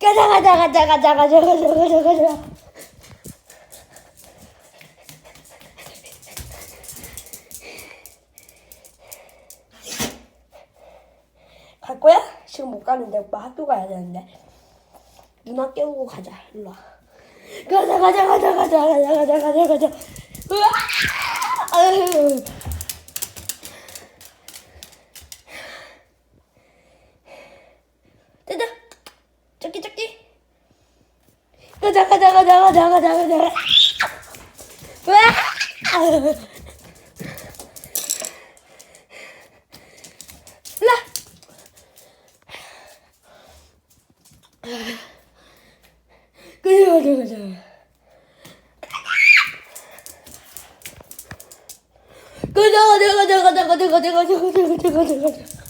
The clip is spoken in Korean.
가자 가자 가자 가자 가자 가자 가자 가자 갈 거야? 지금 못 가는데 오빠 학교 가야 되는데 누나 깨우고 가자 일로 와 가자 가자 가자 가자 가자 가자 가자 가자 으아! 됐다 저기 저기 가자 가자 가자 가자 가자 가자 와. 가자 가자 가자 가자 가자 가자 가자 가자 가자 가자 가자 가자 가자 가자